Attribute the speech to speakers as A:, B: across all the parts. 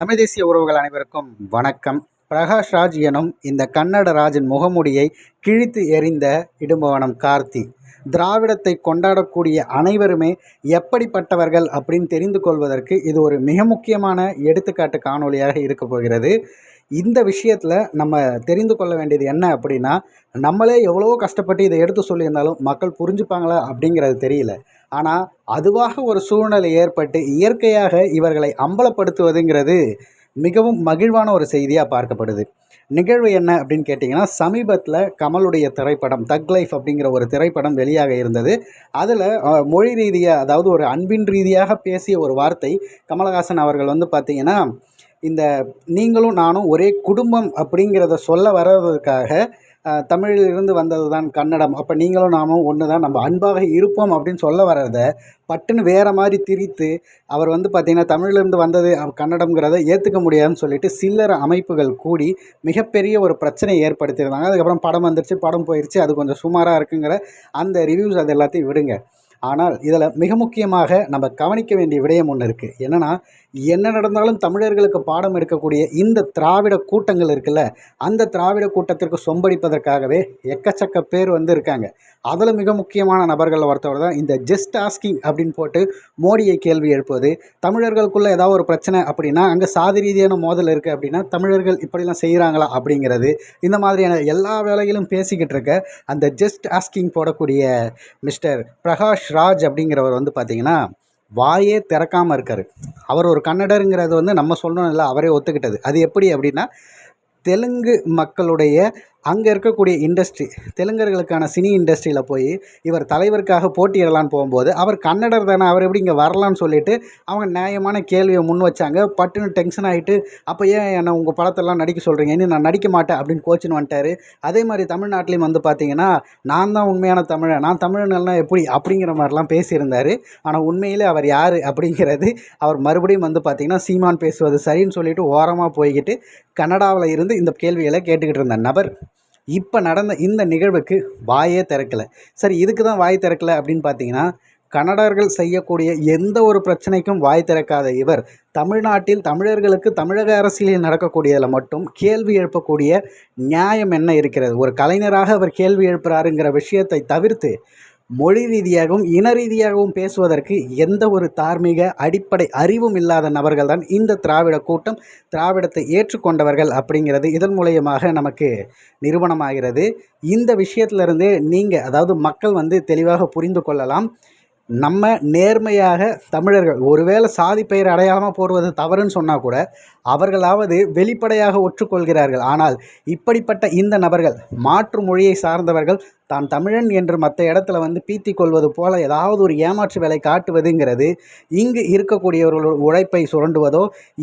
A: தமிழ் தேசிய உறவுகள் அனைவருக்கும் வணக்கம். பிரகாஷ் ராஜ் எனும் இந்த கன்னட ராஜின் முகமுடியை கிழித்து எறிந்த இடும்பவனம் கார்த்தி. திராவிடத்தை கொண்டாடக்கூடிய அனைவருமே எப்படிப்பட்டவர்கள் அப்படின்னு தெரிந்து கொள்வதற்கு இது ஒரு மிக முக்கியமான எடுத்துக்காட்டு காணொளியாக இருக்க போகிறது. இந்த விஷயத்தில் நம்ம தெரிந்து கொள்ள வேண்டியது என்ன அப்படின்னா நம்மளே எவ்வளோ கஷ்டப்பட்டு இதை எடுத்து சொல்லியிருந்தாலும் மக்கள் புரிஞ்சுப்பாங்களா அப்படிங்கிறது தெரியல. ஆனால் அதுவாக ஒரு சூழ்நிலை ஏற்பட்டு இயற்கையாக இவர்களை அம்பலப்படுத்துவதுங்கிறது மிகவும் மகிழ்வான ஒரு செய்தியாக பார்க்கப்படுது. நிகழ்வு என்ன அப்படின்னு கேட்டிங்கன்னா சமீபத்தில் கமலுடைய திரைப்படம் தக் லைஃப் அப்படிங்கிற ஒரு திரைப்படம் வெளியாக இருந்தது. அதில் மொழி ரீதியாக அதாவது ஒரு அன்பின் ரீதியாக பேசிய ஒரு வார்த்தை கமலஹாசன் அவர்கள் வந்து பார்த்திங்கன்னா இந்த நீங்களும் நானும் ஒரே குடும்பம் அப்படிங்கிறத சொல்ல வர்றதுக்காக தமிழிலிருந்து வந்தது தான் கன்னடம். அப்போ நீங்களும் நாமும் ஒன்று தான் நம்ம அன்பாக இருப்போம் அப்படின்னு சொல்ல வர்றத பட்டுன்னு வேறு மாதிரி திரித்து அவர் வந்து பார்த்திங்கன்னா தமிழிலிருந்து வந்தது கன்னடங்கிறத ஏற்றுக்க முடியாதுன்னு சொல்லிட்டு சில்லற அமைப்புகள் கூடி மிகப்பெரிய ஒரு பிரச்சனையை ஏற்படுத்தியிருந்தாங்க. அதுக்கப்புறம் படம் வந்துருச்சு படம் போயிடுச்சு அது கொஞ்சம் சுமாராக இருக்குங்கிற அந்த ரிவ்யூஸ் அது எல்லாத்தையும் விடுங்க. ஆனால் இதில் மிக முக்கியமாக நம்ம கவனிக்க வேண்டிய விடயம் ஒன்று இருக்குது என்னென்னா என்ன நடந்தாலும் தமிழர்களுக்கு பாடம் எடுக்கக்கூடிய இந்த திராவிட கூட்டங்கள் இருக்குல்ல அந்த திராவிட கூட்டத்திற்கு சொம்படிப்பதற்காகவே எக்கச்சக்க பேர் வந்து இருக்காங்க. அதில் மிக முக்கியமான நபர்கள் ஒருத்தவர் தான் இந்த ஜஸ்ட் ஆஸ்கிங் அப்படின்னு போட்டு மோடியை கேள்வி எழுப்புவது. தமிழர்களுக்குள்ளே ஏதாவது ஒரு பிரச்சனை அப்படின்னா அங்கே சாதி ரீதியான மோதல் இருக்குது அப்படின்னா தமிழர்கள் இப்படிலாம் செய்கிறாங்களா அப்படிங்கிறது இந்த மாதிரியான எல்லா வேலைகளும் பேசிக்கிட்டு இருக்க அந்த ஜஸ்ட் ஆஸ்கிங் போடக்கூடிய மிஸ்டர் பிரகாஷ் ராஜ் அப்படிங்கிறவர் வந்து பார்த்திங்கன்னா வாயே திறக்காமல் இருக்கார். அவர் ஒரு கன்னடருங்கிறது வந்து நம்ம சொல்லணும் இல்லை அவரே ஒத்துக்கிட்டது. அது எப்படி அப்படின்னா தெலுங்கு மக்களுடைய அங்கே இருக்கக்கூடிய இண்டஸ்ட்ரி தெலுங்கர்களுக்கான சினி இண்டஸ்ட்ரியில் போய் இவர் தலைவருக்காக போட்டியிடலான்னு போகும்போது அவர் கன்னடர் தானே அவர் எப்படி இங்கே வரலான்னு சொல்லிட்டு அவங்க நியாயமான கேள்வியை முன் வச்சாங்க. பட்டுன்னு டென்ஷன் ஆகிட்டு அப்போ ஏன் என்னை உங்கள் படத்தெல்லாம் நடிக்க சொல்கிறீங்க இன்னும் நான் நடிக்க மாட்டேன் அப்படின்னு கோச்சின்னு வந்துட்டார். அதே மாதிரி தமிழ்நாட்டிலையும் வந்து பார்த்தீங்கன்னா நான் தான் உண்மையான தமிழன் நான் தமிழனெல்லாம் எப்படி? அப்படிங்கிற மாதிரிலாம் பேசியிருந்தார். ஆனால் உண்மையிலே அவர் யார் அப்படிங்கிறது அவர் மறுபடியும் வந்து பார்த்திங்கன்னா சீமான் பேசுவது சரின்னு சொல்லிட்டு ஓரமாக போய்கிட்டு கனடாவில் இருந்து இந்த கேள்விகளை கேட்டுக்கிட்டு இருந்த நபர். இப்போ நடந்த இந்த நிகழ்வுக்கு வாயே திறக்கலை. சரி இதுக்கு தான் வாய் திறக்கலை அப்படின்னு பார்த்தீங்கன்னா கன்னடர்கள் செய்யக்கூடிய எந்த ஒரு பிரச்சனைக்கும் வாய் திறக்காத இவர் தமிழ்நாட்டில் தமிழர்களுக்கு தமிழக அரசியலில் நடக்கக்கூடியதில் மட்டும் கேள்வி எழுப்பக்கூடிய நியாயம் என்ன இருக்கிறது? ஒரு கலைஞராக அவர் கேள்வி எழுப்புறாருங்கிற விஷயத்தை தவிர்த்து மொழி ரீதியாகவும் இன ரீதியாகவும் பேசுவதற்கு எந்த ஒரு தார்மீக அடிப்படை அறிவும் இல்லாத நபர்கள் தான் இந்த திராவிட கூட்டம் திராவிடத்தை ஏற்றுக்கொண்டவர்கள் அப்படிங்கிறது இதன் மூலியமாக நமக்கு நிறுவனமாகிறது. இந்த விஷயத்திலிருந்து நீங்கள் அதாவது மக்கள் வந்து தெளிவாக புரிந்து கொள்ளலாம். நம்ம நேர்மையாக தமிழர்கள் ஒருவேளை சாதி பெயர் அடையாளமாக போடுவது தவறுன்னு சொன்னால் கூட அவர்களாவது வெளிப்படையாக ஒற்றுக்கொள்கிறார்கள். ஆனால் இப்படிப்பட்ட இந்த நபர்கள் மாற்று மொழியை சார்ந்தவர்கள் தான் தமிழன் என்று மற்ற இடத்துல வந்து பீத்தி கொள்வது போல ஏதாவது ஒரு ஏமாற்று வேலை காட்டுவதுங்கிறது இங்கு இருக்கக்கூடியவர்களோட உழைப்பை சுரண்டுவதோ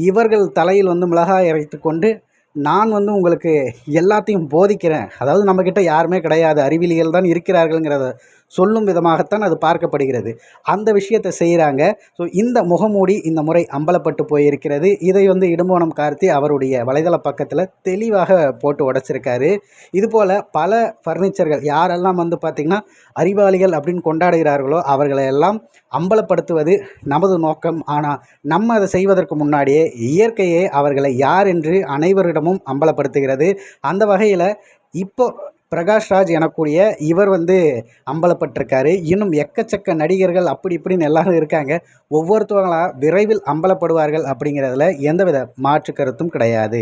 A: இவர்கள் தலையில் வந்து மிளகாய் இறைத்து கொண்டு நான் வந்து உங்களுக்கு எல்லாத்தையும் போதிக்கிறேன். அதாவது நம்மக்கிட்ட யாருமே கிடையாது அறிவிலிகள் தான் இருக்கிறார்கள்ங்கிறத சொல்லும் விதமாகத்தான் அது பார்க்கப்படுகிறது. அந்த விஷயத்தை செய்கிறாங்க ஸோ இந்த முகமூடி இந்த முறை அம்பலப்பட்டு போயிருக்கிறது. இதை வந்து இடும்போனம் கார்த்தி அவருடைய வலைதள பக்கத்தில் தெளிவாக போட்டு உடச்சிருக்காரு. இதுபோல் பல ஃபர்னிச்சர்கள் யாரெல்லாம் வந்து பார்த்திங்கன்னா அறிவாளிகள் அப்படின்னு கொண்டாடுகிறார்களோ அவர்களை எல்லாம் அம்பலப்படுத்துவது நமது நோக்கம். ஆனால் நம்ம அதை செய்வதற்கு முன்னாடியே இயற்கையே அவர்களை யார் என்று அனைவரிடமும் அம்பலப்படுத்துகிறது. அந்த வகையில் இப்போ பிரகாஷ் ராஜ் எனக்கூடிய இவர் வந்து அம்பலப்பட்டிருக்காரு. இன்னும் எக்கச்சக்க நடிகர்கள் அப்படி இப்படின்னு எல்லாரும் இருக்காங்க. ஒவ்வொருத்தவங்களாக விரைவில் அம்பலப்படுவார்கள் அப்படிங்கிறதுல எந்தவித மாற்று கருத்தும் கிடையாது.